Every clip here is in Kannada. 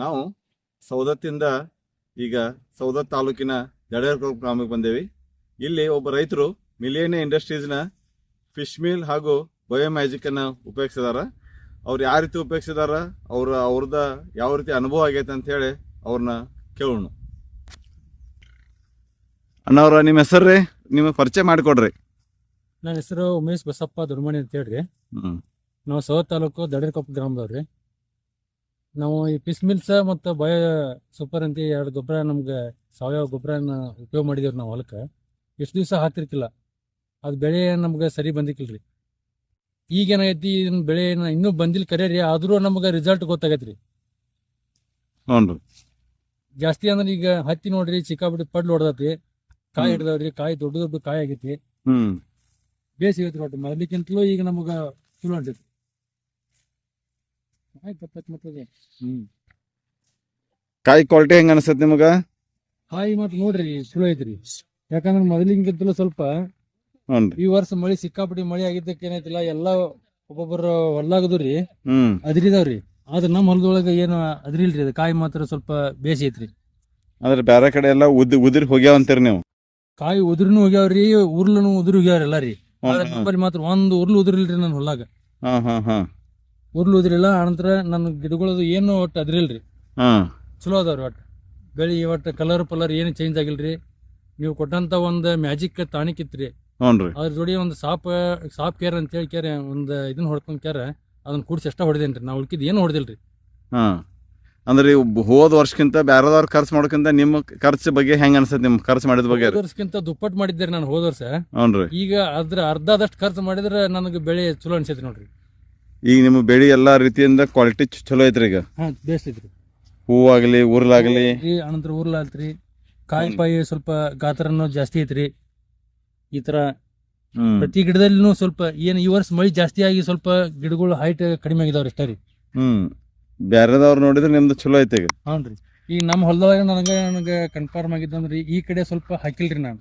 ನಾವು ಸೌದತ್ತಿಂದ ಈಗ ಸೌದತ್ ತಾಲೂಕಿನ ಜಡೇರ್ಕೊಳ ಗ್ರಾಮಕ್ಕೆ ಬಂದೇವಿ. ಇಲ್ಲಿ ಒಬ್ಬ ರೈತರು ಮಿಲೇನಿಯ ಇಂಡಸ್ಟ್ರೀಸ್ನ ಫಿಶ್ ಮೀಲ್ ಹಾಗೂ ಬಯೋ ಮ್ಯಾಜಿಕನ್ನು ಉಪಯೋಗಿಸಿದಾರ. ಅವ್ರು ಯಾವ ರೀತಿ ಉಪಯೋಗಿಸಿದಾರ ಅವ್ರ ಅವ್ರದ ಯಾವ ರೀತಿ ಅನುಭವ ಆಗೈತೆ ಅಂತ ಹೇಳಿ ಅವ್ರನ್ನ ಕೇಳೋಣ. ಅಣ್ಣವ್ರ ನಿಮ್ಮ ಹೆಸರು ರೀ? ನಿಮಗೆ ಪರಿಚಯ ಮಾಡಿಕೊಡ್ರಿ. ನನ್ನ ಹೆಸರು ಉಮೇಶ್ ಬಸಪ್ಪ ದುರ್ಮಣಿ ಅಂತ ಹೇಳ್ರಿ. ಹ್ಮ್. ನಾವು ಸೌತ್ ತಾಲೂಕು ದಡೇರ್ಕೊಪ್ಪ ಗ್ರಾಮದವ್ರಿ ನಾವು ಈ ಪಿಸ್ ಮಿಲ್ಸ್ ಮತ್ತು ಬಯೋ ಸೂಪರ್ ಅಂತ ಎರಡು ಗೊಬ್ಬರ ನಮ್ಗೆ ಸಾವಯವ ಗೊಬ್ಬರನ ಉಪಯೋಗ ಮಾಡಿದೇವ್ರಿ ನಾವು ಹೊಲಕ್ಕೆ. ಎಷ್ಟು ದಿವಸ ಹಾಕ್ತಿರ್ಕಿಲ್ಲ ಅದು ಬೆಳೆ ನಮ್ಗೆ ಸರಿ ಬಂದಿಕ್ಕಿಲ್ರಿ ಈಗ ಏನಾಗೈತಿ ಇದನ್ನ ಬೆಳೆ ಇನ್ನೂ ಬಂದಿಲ್ಲ ಕರೆ ರೀ ಆದ್ರೂ ನಮ್ಗೆ ರಿಸಲ್ಟ್ ಗೊತ್ತಾಗೈತ್ರಿ. ಹ್ಞೂ ಜಾಸ್ತಿ ಅಂದ್ರೆ ಈಗ ಹತ್ತಿ ನೋಡ್ರಿ ಚಿಕ್ಕಾಬಿಟ್ಟು ಪಡ್ಲು ಹೊಡೆದತಿ. ಕಾಯಿ ಹಿಡ್ದವ್ರಿ ಕಾಯಿ ದೊಡ್ಡ ದೊಡ್ಡ ಕಾಯಿ ಆಗೈತಿ. ಹ್ಮ್. ಬೇಸ್ ಸಿಗೈತಿ ಒಟ್ಟು ಮೊದಲಿಕ್ಕಿಂತಲೂ ಈಗ ನಮಗ ಚಲೋ ಅನ್ಸೈತಿ ಆಯ್ತು ತಪ್ಪೈತಿ ಮತ್ತೆ ಹ್ಮ್ ಕಾಯಿ ಕ್ವಾಲಿಟಿ ಹೆಂಗ ಅನಿಸ್ತೈತಿ ನಿಮಗ? ಕಾಯಿ ಮತ್ ನೋಡ್ರಿ ಚಲೋ ಐತ್ರಿ. ಯಾಕಂದ್ರೆ ಮೊದಲಿಗಿಂತಲೂ ಸ್ವಲ್ಪ ಈ ವರ್ಷ ಮಳಿ ಸಿಕ್ಕಾಪಟ್ಟಿ ಮಳಿ ಆಗಿದ್ದಕ್ಕೆ ಏನೈತಿಲ್ಲ ಎಲ್ಲ ಒಬ್ಬೊಬ್ಬರು ಹೊಲ್ಲಾಗದ್ರಿ ಅದ್ರಿದಾವ್ರಿ. ಆದ್ರೆ ನಮ್ ಹೊಲದೊಳಗ ಏನು ಅದ್ರಿಲ್ರಿ ಅದ ಕಾಯಿ ಮಾತ್ರ ಸ್ವಲ್ಪ ಬೇಸಿ ಐತ್ರಿ. ಅಂದ್ರೆ ಬೇರೆ ಕಡೆ ಎಲ್ಲ ಉದ್ ಉದಿರಿ ಹೋಗ್ಯಾವ ಅಂತೀರಿ ನೀವು? ಕಾಯಿ ಉದುರ್ನು ಹೋಗ್ಯಾವ್ರಿ ಉರ್ಲನು ಉದುರು ಹೋಗ್ಯಾವ್ರಿ ಎಲ್ಲಾರಿ. ಆದ್ರೆ ನಮ್ಮಲ್ಲಿ ಮಾತ್ರ ಒಂದು ಉರ್ಲು ಉದುರಿಲ್ರಿ ನನ್ನ ಹೊಲಾಗ ಹಾ ಹಾ ಹಾ ಉರ್ಲು ಉದ್ರಿಲ್ಲ ಆನಂತರ ನನ್ನ ಗಿಡಗಳದು ಏನು ಒಟ್ಟು ಅದ್ರಿಲ್ರಿ. ಹಾ. ಚಲೋ ಅದಾವ್ರಿ ಒಟ್ಟು. ಬೆಳಿ ಒಟ್ಟು ಕಲರ್ ಪಲರ್ ಏನು ಚೇಂಜ್ ಆಗಿಲ್ರಿ. ನೀವು ಕೊಟ್ಟಂತ ಒಂದು ಮ್ಯಾಜಿಕ್ ಟಾನಿಕ್ ಇತ್ರಿ. ಹ್ಞೂನ್ರಿ ಅದ್ರ ಜೋಡಿ ಒಂದು ಸಾಪ್ ಸಾಪ್ ಕೇರ್ ಅಂತ ಹೇಳಿ ಕೇರ್ ಒಂದು ಇದನ್ನ ಹೊಡ್ಕೊಂಡ್ ಕೇರ್ ಅದನ್ನ ಕೂಡಿಸಿ ಅಷ್ಟ ಹೊಡೆದೇನ್ರಿ. ನಾವು ಉಳ್ಕಿದ್ ಏನು ಹೊಡೆದಿಲ್ರಿ. ಹಾ. ಅಂದ್ರೆ ಇವ್ ಹೋದ ವರ್ಷಕ್ಕಿಂತ ಬ್ಯಾರದವ್ರ ಖರ್ಚು ಮಾಡೋಕ್ಕಿಂತ ನಿಮ್ಮ ಖರ್ಚು ಬಗ್ಗೆ ಹೆಂಗ ಅನ್ಸತ್ ನಿಮ್ ಖರ್ಚು ಮಾಡಿದ ಬಗ್ಗೆ ಹೋದ ವರ್ಷಕ್ಕಿಂತ ದುಪ್ಪಟ್ಟು ಮಾಡಿದ್ದೇರಿ ನಾನು ಹೋದ ವರ್ಷ. ಹ್ಞೂನ್ರಿ ಈಗ ಅದ್ರ ಅರ್ಧದಷ್ಟು ಖರ್ಚು ಮಾಡಿದ್ರೆ ನನಗೆ ಬೆಳೆ ಚಲೋ ಅನ್ಸೈತಿ ನೋಡ್ರಿ. ಈಗ ನಿಮ್ಮ ಬೆಳಿ ಎಲ್ಲಾ ರೀತಿಯಿಂದ ಕ್ವಾಲಿಟಿ ಚಲೋ ಐತ್ರಿ ಈಗ? ಹಾ ಬೇಸ್ಟ್ ಐತ್ರಿ. ಹೂವಾಗ್ಲಿ ಉರ್ಲಾಗ್ಲಿ ಈ ಅನಂತರ ಉರ್ಲಾತ್ರಿ ಕಾಯಿ ಪಾಯಿ ಸ್ವಲ್ಪ ಗಾತ್ರನೂ ಜಾಸ್ತಿ ಐತ್ರಿ. ಈ ತರ ಹ್ಮ್. ಪ್ರತಿ ಗಿಡದಲ್ಲಿನೂ ಸ್ವಲ್ಪ ಏನು ಈ ವರ್ಷ ಮಳಿ ಜಾಸ್ತಿ ಆಗಿ ಸ್ವಲ್ಪ ಗಿಡಗಳು ಹೈಟ್ ಕಡಿಮೆ ಆಗಿದಾವ್ರಿ ಅಷ್ಟೇ ರೀ. ಹ್ಮ್. ಬ್ಯಾರದವ್ರು ನೋಡಿದ್ರೆ ನಿಮ್ದು ಚಲೋ ಐತಿ ಈಗ. ಈಗ ನಮ್ಮ ಹೊಲದೊಳಗೆ ನನಗೆ ನನಗೆ ಕನ್ಫರ್ಮ್ ಆಗಿದ್ದಂದ್ರೆ ಈ ಕಡೆ ಸ್ವಲ್ಪ ಹಾಕಿಲ್ರಿ ನಾನು.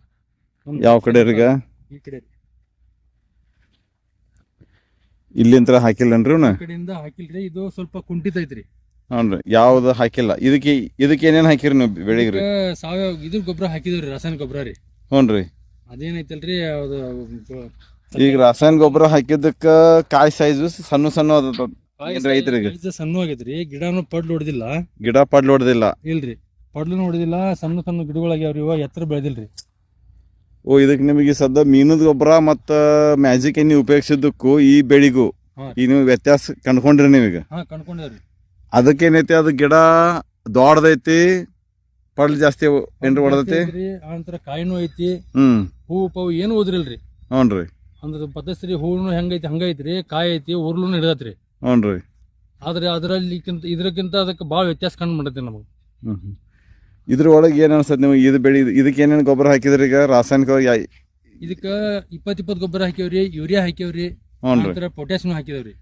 ಯಾವ ಕಡೆ ಈಗ? ಈ ಕಡೆ ಇಲ್ಲಿಂತ್ರ ಹಾಕಿಲ್ಲನ್ರಿ ಇವ್ನ? ಕಡೆಯಿಂದ ಹಾಕಿಲ್ರಿ ಇದು ಸ್ವಲ್ಪ ಕುಂಠಿತ ಐತ್ರಿ. ಹ್ಞೂನ್ರಿ ಯಾವ್ದು ಹಾಕಿಲ್ಲ. ಇದಕ್ಕೆ ಇದಕ್ಕೆ ಏನೇನ್ ಹಾಕಿರಿ ನೀವು ಬೆಳಿಗ್ರಿ? ಇದಕ್ಕ ಸಾವಯವ ಇದ್ರ ಗೊಬ್ಬರ ಹಾಕಿದ್ರಿ ರಾಸಾಯನಿಕ ಗೊಬ್ಬರ ರೀ. ಹ್ಞೂನ್ರಿ. ಅದೇನೈತಲ್ರಿ ಅದು ಈಗ ರಾಸಾಯನಿಕ ಗೊಬ್ಬರ ಹಾಕಿದ್ದಕ್ಕ ಕಾಯಿ ಸೈಜು ಸಣ್ಣ ಸಣ್ಣ ಅದ? ಸಣ್ಣ ಆಗೈತ್ರಿ ಗಿಡನು ಪಡ್ಲು ಹೊಡೆದಿಲ್ಲ. ಗಿಡ ಪಡ್ಲು ಹೊಡೆದಿಲ್ಲ. ಇಲ್ರಿ ಪಡ್ಲು ಹೊಡೆದಿಲ್ಲ ಸಣ್ಣ ಸಣ್ಣ ಗಿಡಗಳಾಗ್ಯಾವ್ರಿ ಇವ ಎತ್ತರ ಬೆಳೆದಿಲ್ರಿ. ಓ ಇದಕ್ಕೆ ನಿಮಗೆ ಸದ್ದ ಮೀನದ ಗೊಬ್ಬರ ಮತ್ತು ಮ್ಯಾಜಿಕ್ ಎಣ್ಣೆ ಉಪಯೋಗಿಸಿದ್ದಕ್ಕೂ ಈ ಬೆಳಿಗೂ. ಈ ನೀವು ವ್ಯತ್ಯಾಸ ಕಂಡ್ಕೊಂಡ್ರಿ ನೀವೀಗ ಅದಕ್ಕೇನೈತಿ ಅದು ಗಿಡ ದೊಡ್ಡದೈತಿ ಪಡ್ಲು ಜಾಸ್ತಿ ಏನ್ರಿ ಹೊಡೆದೈತಿ ಆನಂತರ ಕಾಯಿನೂ ಐತಿ ಹ್ಮ್. ಹೂವು ಪಾವು ಏನು ಓದ್ರಿಲ್ರಿ ಹ್ಞೂನ್ರಿ ಅಂದ್ರೆ ಪದ್ಧತಿ ಹೂನು ಹೆಂಗೈತಿ ಹಂಗೈತ್ರಿ ಕಾಯಿ ಐತಿ ಉರ್ಲುನು ಹಿಡ್ದತ್ರಿ. ಹ್ಞೂನ್ರಿ ಆದ್ರೆ ಅದರಲ್ಲಿಕ್ಕಿಂತ ಇದ್ರಕ್ಕಿಂತ ಅದಕ್ಕೆ ಭಾಳ ವ್ಯತ್ಯಾಸ ಕಂಡು ಮಾಡತ್ತೆ ನಮಗೆ ಹ್ಮ್. ಹ್ಮ್. ಏನು ಅನ್ಸತ್ತೆ ನಿಮಗೆ? ಇದು ಬೆಳಿ ಇದಕ್ಕೆ ಏನೇನು ಗೊಬ್ಬರ ಹಾಕಿದ್ರಿ ಈಗ? ರಾಸಾಯನಿಕ ಯಾ- ಇದಕ್ಕ ಇಪ್ಪತ್ ಇಪ್ಪತ್ ಗೊಬ್ಬರ ಹಾಕಿವ್ರಿ ಯೂರಿಯಾ ಹಾಕಿವ್ರಿ ಹ್ಞೂನ್ರಿ ನಂತರ ಪೊಟ್ಯಾಸಿಯಂ ಹಾಕಿದವ್ರಿ.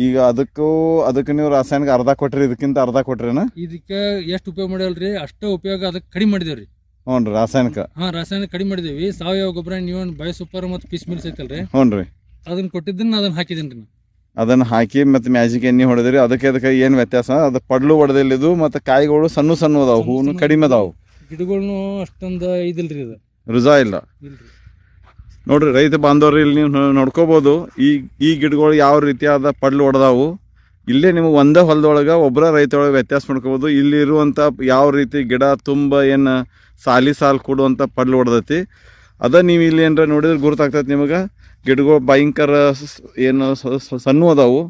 ಈಗ ಅದಕ್ಕೂ ಅದಕ್ಕೆ ನೀವು ರಾಸಾಯನಿಕ ಅರ್ಧ ಕೊಟ್ರಿ ಇದಕ್ಕಿಂತ ಅರ್ಧ ಕೊಟ್ರೇನ? ಇದಕ್ಕ ಎಷ್ಟು ಉಪಯೋಗ ಮಾಡಲ್ರಿ ಅಷ್ಟ ಉಪಯೋಗ ಅದಕ್ಕೆ ಕಡಿಮೆ ಮಾಡಿದೇವ್ರಿ. ಹ್ಞೂನ್ರಿ ರಾಸಾಯನಿಕ. ಹಾ ರಾಸಾಯನಿಕ ಕಡಿಮೆ ಮಾಡಿದೇವಿ. ಸಾವಯವ ಗೊಬ್ಬರ ನೀವು ಬಯೋ ಸೂಪರ್ ಮತ್ತು ಪೀಸ್ ಮಿಲ್ಸ್ ಐತಲ್ರಿ ಹೌನ್ರಿ ಅದನ್ನ ಕೊಟ್ಟಿದ್ದನ್ನ ಅದನ್ನ ಹಾಕಿದೇನ್ರಿ ನಾ ಅದನ್ನ ಹಾಕಿ ಮತ್ತೆ ಮ್ಯಾಜಿಕ್ ಎಣ್ಣೆ ಹೊಡೆದ್ರಿ. ಅದಕ್ಕೆ ಅದಕ್ಕೆ ಏನು ವ್ಯತ್ಯಾಸ? ಅದು ಪಡ್ಲು ಹೊಡೆದಿಲ್ಲಿದು ಮತ್ತೆ ಕಾಯಿಗಳು ಸಣ್ಣ ಸಣ್ಣ ಅದಾವು ಹೂವು ಕಡಿಮೆ ಅದಾವು. ಗಿಡಗಳ್ನು ಅಷ್ಟೊಂದು ಇದಿಲ್ರಿ ಇದು ರುಜಾ ಇಲ್ಲ. ನೋಡ್ರಿ ರೈತ ಬಾಂಧವ್ರು ಇಲ್ಲಿ ನೀವು ನೋಡ್ಕೋಬೋದು. ನೋಡ್ಕೋಬಹುದು ಈ ಈ ಗಿಡಗಳು ಯಾವ ರೀತಿಯಾದ ಪಡ್ಲು ಹೊಡೆದಾವು ಇಲ್ಲೇ ನಿಮಗೆ ಒಂದೇ ಹೊಲದೊಳಗೆ ಒಬ್ಬರ ರೈತೊಳಗೆ ವ್ಯತ್ಯಾಸ ಮಾಡ್ಕೋಬೋದು. ಇಲ್ಲಿ ಇರುವಂಥ ಯಾವ ರೀತಿ ಗಿಡ ತುಂಬ ಏನು ಸಾಲಿ ಸಾಲು ಕೊಡುವಂಥ ಪಡ್ಲು ಹೊಡೆದೈತಿ ಅದ ನೀವು ಇಲ್ಲಿ ಏನರ ನೋಡಿದ್ರೆ ಗುರುತಾಗ್ತೈತಿ ನಿಮಗೆ. ಗಿಡಗಳು ಭಯಂಕರ ಏನು ಸಣ್ಣ ಅದಾವು.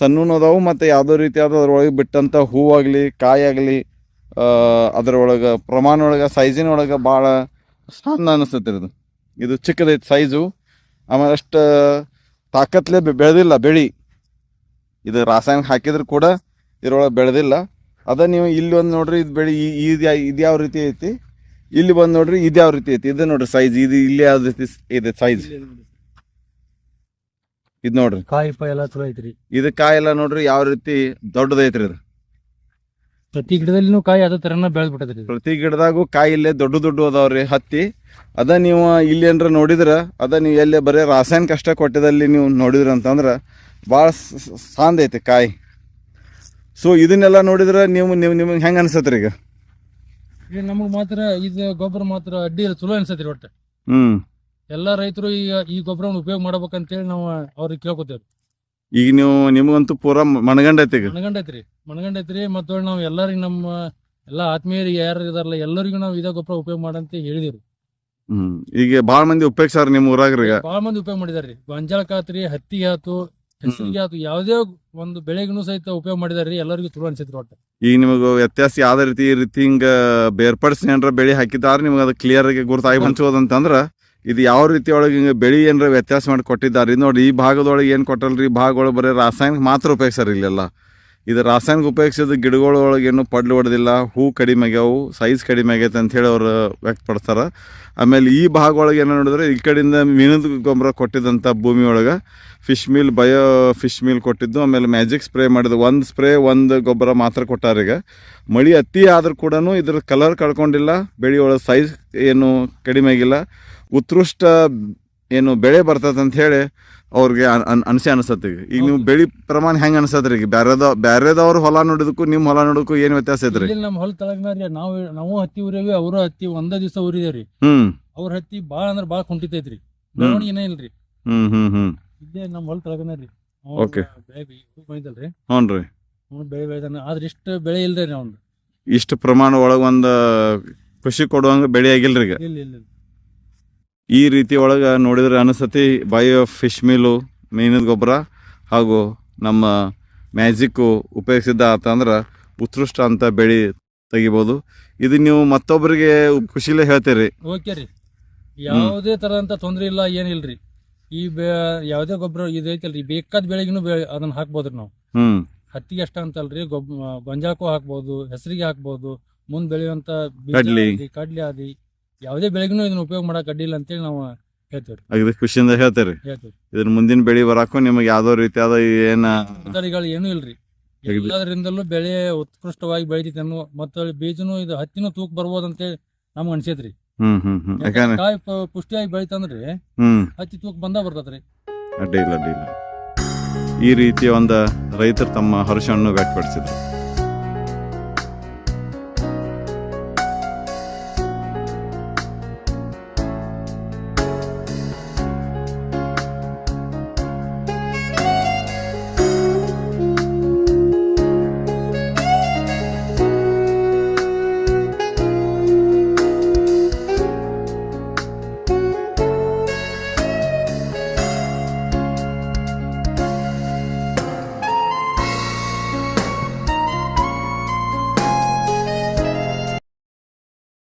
ಸಣ್ಣ ಅದಾವು ಮತ್ತು ಯಾವುದೋ ರೀತಿಯಾದ ಅದ್ರೊಳಗೆ ಬಿಟ್ಟಂಥ ಹೂವಾಗಲಿ, ಕಾಯಾಗಲಿ ಅದರೊಳಗೆ ಪ್ರಮಾಣ ಒಳಗೆ ಸೈಜಿನ ಒಳಗೆ ಭಾಳ ಸಣ್ಣ ಇದು. ಇದು ಚಿಕ್ಕದೈತಿ ಸೈಜು. ಆಮೇಲೆ ಅಷ್ಟು ತಾಕತ್ಲೆ ಬೆಳೆದಿಲ್ಲ ಬೆಳಿ. ಇದು ರಾಸಾಯನಿಕ ಹಾಕಿದ್ರು ಕೂಡ ಇದ್ರೊಳಗೆ ಬೆಳೆದಿಲ್ಲ. ಅದ ನೀವು ಇಲ್ಲಿ ಒಂದು ನೋಡ್ರಿ, ಇದು ಬೆಳಿ ಇದು ಇದು ಯಾವ ರೀತಿ ಐತಿ? ಇಲ್ಲಿ ಬಂದು ನೋಡ್ರಿ, ಇದು ಯಾವ ರೀತಿ ಐತಿ? ಇದು ನೋಡ್ರಿ ಸೈಜ್, ಇದು ಇಲ್ಲಿ ಯಾವ ರೀತಿ ಇದೆ ಸೈಜ್. ಇದು ನೋಡ್ರಿ. ಕಾಯಿ ಪಾಯಿ ಎಲ್ಲ ಚಲೋ ಐತ್ರಿ. ಇದು ಎಲ್ಲ ನೋಡ್ರಿ ಯಾವ ರೀತಿ ದೊಡ್ಡದೈತ್ರಿ ಇದು. ಪ್ರತಿ ಗಿಡದಲ್ಲಿನೂ ಕಾಯಿ ಅದೇ ತರನ ಬೆಳೆದ್ ಬಿಟ್ಟದ್ರಿ ಪ್ರತಿ ಗಿಡದಾಗೂ ಕಾಯಿ ಇಲ್ಲೇ ದೊಡ್ಡ ದೊಡ್ಡ ಅದಾವ್ರಿ ಹತ್ತಿ. ಅದ ನೀವು ಇಲ್ಲಿ ಏನ್ರ ನೋಡಿದ್ರ ಅದ ನೀವು ಎಲ್ಲೇ ಬರೀ ರಾಸಾಯನಿಕ ಅಷ್ಟ ಕೊಟ್ಟಿದಲ್ಲಿ ನೀವು ನೋಡಿದ್ರ ಅಂತಂದ್ರ ಭಾಳ ಸಾಂದ್ ಐತಿ ಕಾಯಿ. ಸೊ ಇದನ್ನೆಲ್ಲ ನೋಡಿದ್ರೆ ನೀವು ನೀವು ನಿಮ್ಗೆ ಹೆಂಗೆ ಅನ್ಸತ್ರಿ ಈಗ? ನಮಗ್ ಮಾತ್ರ ಇದು ಗೊಬ್ಬರ ಮಾತ್ರ ಅಡ್ಡಿ ಚಲೋ ಅನ್ಸತ್ರಿ ಒಟ್ಟ. ಹ್ಮ್. ಎಲ್ಲಾ ರೈತರು ಈಗ ಈ ಗೊಬ್ಬರವನ್ನು ಉಪಯೋಗ ಮಾಡ್ಬೇಕಂತೇಳಿ ನಾವು ಅವ್ರಿಗೆ ಕೇಳ್ಕೊತೇವ್ರಿ. ಈಗ ನೀವು ನಿಮಗಂತೂ ಪೂರಾ ಮಣಗಂಡೈತಿ ಈಗ ಮನಗಂಡೈತ್ರಿ ಮನಗಂಡೈತ್ರಿ ಮತ್ತು ನಾವು ಎಲ್ಲರಿಗೂ ನಮ್ಮ ಎಲ್ಲಾ ಆತ್ಮೀಯರಿಗೆ ಯಾರು ಇದಾರಲ್ಲ ಎಲ್ಲರಿಗೂ ನಾವು ಇದೇ ಗೊಬ್ಬರ ಉಪಯೋಗ ಮಾಡಂತ ಹೇಳಿದಿರಿ ಹ್ಮ್ ಈಗ ಬಾಳ ಮಂದಿ ಉಪಯೋಗಿಸಾರ ನಿಮ್ಮ ಊರಾಗ ಈಗ? ಬಹಳ ಮಂದಿ ಉಪಯೋಗ ಮಾಡಿದಾರ್ರಿ ಗೊಂಜಾಳಕ್ಕೆ ಆತ್ರಿ ಹತ್ತಿಗೆ ಆತು ಹೆಸರಿಗೆ ಆತು ಯಾವ್ದೇ ಒಂದು ಬೆಳೆಗೂ ಸಹಿತ ಉಪಯೋಗ ಮಾಡಿದಾರ್ರಿ ಎಲ್ಲರಿಗೂ ಚಲೋ ಅನ್ಸೈತ್ರಿ ಒಟ್ಟ. ಈಗ ನಿಮಗೆ ವ್ಯತ್ಯಾಸ ಯಾವ್ದೇ ರೀತಿ ಈ ರೀತಿ ಹಿಂಗ ಬೇರ್ಪಡಿಸಿ ಏನಾರ ಬೆಳೆ ಹಾಕಿದಾರ ನಿಮ್ಗೆ ಅದು ಕ್ಲಿಯರ್ ಆಗಿ ಗುರುತಾಗಿ ಬಂಚೋದಂತಂದ್ರ ಇದು ಯಾವ ರೀತಿ ಒಳಗೆ ಹಿಂಗೆ ಬೆಳೆ ಏನರ ವ್ಯತ್ಯಾಸ ಮಾಡಿ ಕೊಟ್ಟಿದ್ದಾರೆ. ನೋಡಿ, ಈ ಭಾಗದೊಳಗೆ ಏನು ಕೊಟ್ಟಲ್ರಿ? ಈ ಭಾಗದೊಳಗೆ ಬರೀ ರಾಸಾಯನಿಕ ಮಾತ್ರ ಉಪಯೋಗಿಸ್ಯಾರ ಇಲ್ಲೆಲ್ಲ. ಇದು ರಾಸಾಯನಿಕ ಉಪಯೋಗಿಸಿದ ಗಿಡಗಳೊಳಗೇನು ಪಡ್ಲು ಹೊಡೆದಿಲ್ಲ, ಹೂ ಕಡಿಮೆ ಆಗ್ಯಾವು ಸೈಜ್ ಕಡಿಮೆ ಆಗೈತೆ ಅಂತ ಹೇಳಿ ಅವ್ರು ವ್ಯಕ್ತಪಡಿಸ್ತಾರೆ. ಆಮೇಲೆ ಈ ಭಾಗ ಒಳಗೆ ಏನೋ ನೋಡಿದ್ರೆ ಈ ಕಡೆಯಿಂದ ಮೀನದ ಗೊಬ್ಬರ ಕೊಟ್ಟಿದ್ದಂಥ ಭೂಮಿ ಒಳಗೆ fish meal bio fish meal ಕೊಟ್ಟಿದ್ದು. ಆಮೇಲೆ ಮ್ಯಾಜಿಕ್ ಸ್ಪ್ರೇ ಮಾಡಿದ್ದು. ಒಂದು ಸ್ಪ್ರೇ ಒಂದು ಗೊಬ್ಬರ ಮಾತ್ರ ಕೊಟ್ಟಾರ ಈಗ. ಮಳಿ ಅತಿ ಆದರೂ ಕೂಡ ಇದ್ರ ಕಲರ್ ಕಳ್ಕೊಂಡಿಲ್ಲ ಬೆಳೆಯೊಳಗೆ ಸೈಜ್ ಏನು ಕಡಿಮೆ ಆಗಿಲ್ಲ. ಉತ್ಕೃಷ್ಟ ಏನು ಬೆಳೆ ಬರ್ತದಂಥೇಳಿ ಅವ್ರಿಗೆ ಅನಿಸೆ ಅನಿಸತ್ತೆ ಅನ್ಸಿ ಅನ್ಸತ್ತೆ ಈಗ. ಈಗ ನೀವು ಬೆಳಿ ಪ್ರಮಾಣ ಹೆಂಗೆ ಅನ್ಸತ್ರಿ ಈಗ? ಬ್ಯಾರೆದ ಬ್ಯಾರೆದವ್ರ ಹೊಲ ನೋಡಿದಕ್ಕೂ ನಿಮ್ಮ ಹೊಲ ನೋಡೋಕ್ಕೂ ಏನು ವ್ಯತ್ಯಾಸ ಐತ್ರಿ? ಇಲ್ಲಿ ನಮ್ಮ ಹೊಲ ತಳಗ್ನಾರಿ ನಾವು ನಾವು ಹತ್ತಿ ಉರಿಯವಿ ಅವರು ಹತ್ತಿ ಒಂದ ದಿವಸ ಉರಿದೇವ್ರಿ ಹ್ಮ್. ಅವ್ರ ಹತ್ತಿ ಬಾಳ ಅಂದ್ರ ಬಾಳ ಕುಂಟಿತೈತ್ರಿ. ಏನೇ ಇಲ್ರಿ. ಹ್ಮ್ ಹ್ಮ್ ಹ್ಮ್. ಇಲ್ಲೇ ನಮ್ಮ ಹೊಲ ತಳಗನಾರಿ ಓಕೆ ಬಂದಿದ್ದಲ್ರಿ ಹ್ಞೂ ರೀ. ಅವ್ನು ಬೆಳೆ ಬೆಳೆದಾನ ಆದ್ರೆ ಇಷ್ಟ ಬೆಳೆ ಇಲ್ರಿ ಅವ್ನು ಇಷ್ಟು ಪ್ರಮಾಣ ಒಳಗೆ ಒಂದು ಖುಷಿ ಕೊಡುವಂಗೆ ಬೆಳೆ ಆಗಿಲ್ರಿ ಈಗ. ಇಲ್ಲ ಇಲ್ಲ. ಈ ರೀತಿ ಒಳಗೆ ನೋಡಿದ್ರೆ ಅನಿಸತಿ ಬಯೋ ಫಿಶ್ ಮೀಲು ಮೀನಿನ ಗೊಬ್ಬರ ಹಾಗೂ ನಮ್ಮ ಮ್ಯಾಜಿಕ್ಕು ಉಪಯೋಗಿಸಿದ್ದ ಆತಂದ್ರೆ ಉತ್ಕೃಷ್ಟ ಅಂತ ಬೆಳೆ ತೆಗಿಬೋದು. ಇದು ನೀವು ಮತ್ತೊಬ್ಬರಿಗೆ ಖುಷಿಲೇ ಹೇಳ್ತೀರಿ. ಓಕೆ ರೀ. ಯಾವುದೇ ತರದಂತ ತೊಂದ್ರೆ ಇಲ್ಲ ಏನಿಲ್ರಿ ಈ ಬೆ ಯಾವುದೇ ಗೊಬ್ಬರ ಇದು ಐತಲ್ರಿ. ಬೇಕಾದ ಬೆಳೆಗೂ ಬೆಳೆ ಅದನ್ನ ಹಾಕ್ಬೋದ್ರಿ ನಾವು. ಹ್ಮ್. ಹತ್ತಿಗೆ ಅಷ್ಟ ಅಂತಲ್ರಿ ಗೊಬ್ಬ ಗೊಂಜಾಳಕ್ಕೂ ಹಾಕ್ಬೋದು ಹೆಸರಿಗೆ ಹಾಕ್ಬೋದು ಮುಂದ್ ಬೆಳೆಯುವಂತ ಕಡ್ಲಿ. ಕಡ್ಲಿ ಆದಿ. ಯಾವುದೇ ಬೆಳೆಗೂ ಇದನ್ನ ಉಪಯೋಗ ಮಾಡಕ್ ಅಡ್ಡಿಲ್ಲ ಅಂತೇಳಿ ನಾವು ಹೇಳ್ತೇವ್ರಿ. ಅಗದಿ ಖುಷಿಯಿಂದ ಹೇಳ್ತೀರಿ. ಹೇಳ್ತೇವ್ರಿ. ಇದ್ರ ಮುಂದಿನ ಬೆಳಿ ಬರಾಕು ನಿಮಗೆ ಯಾವ್ದೋ ರೀತಿಯಾದ ಏನ ತಳಿಗಳು ಏನು ಇಲ್ರಿ. ಅದರಿಂದಲೂ ಎಲ್ಲದರಿಂದಲೂ ಬೆಳೆ ಉತ್ಕೃಷ್ಟವಾಗಿ ಬೆಳಿತೈತಿ ಅನ್ನೋ ಮತ್ತೆ ಬೀಜನು ಇದು ಹತ್ತಿನೂ ತೂಕ ಬರ್ಬೋದು ಅಂತೇಳಿ ನಮ್ಗೆ ಅನ್ಸೈತ್ರಿ. ಹ್ಮ್ ಹ್ಮ್ ಹ್ಮ್. ಯಾಕಂದ್ರೆ ಕಾಯಿ ಪ- ಪುಷ್ಟಿಯಾಗಿ ಬೆಳಿತಂದ್ರಿ ಹ್ಮ್. ಹತ್ತಿ ತೂಕ ಬಂದ ಬರ್ತದ್ರಿ. ಅಡ್ಡಿಲ್ಲ ಅಡ್ಡಿಲ್ಲ ಈ ರೀತಿಯ ಒಂದು ರೈತರು ತಮ್ಮ ಹರ್ಷವನ್ನು ವ್ಯಕ್ತಪಡಿಸಿದರು.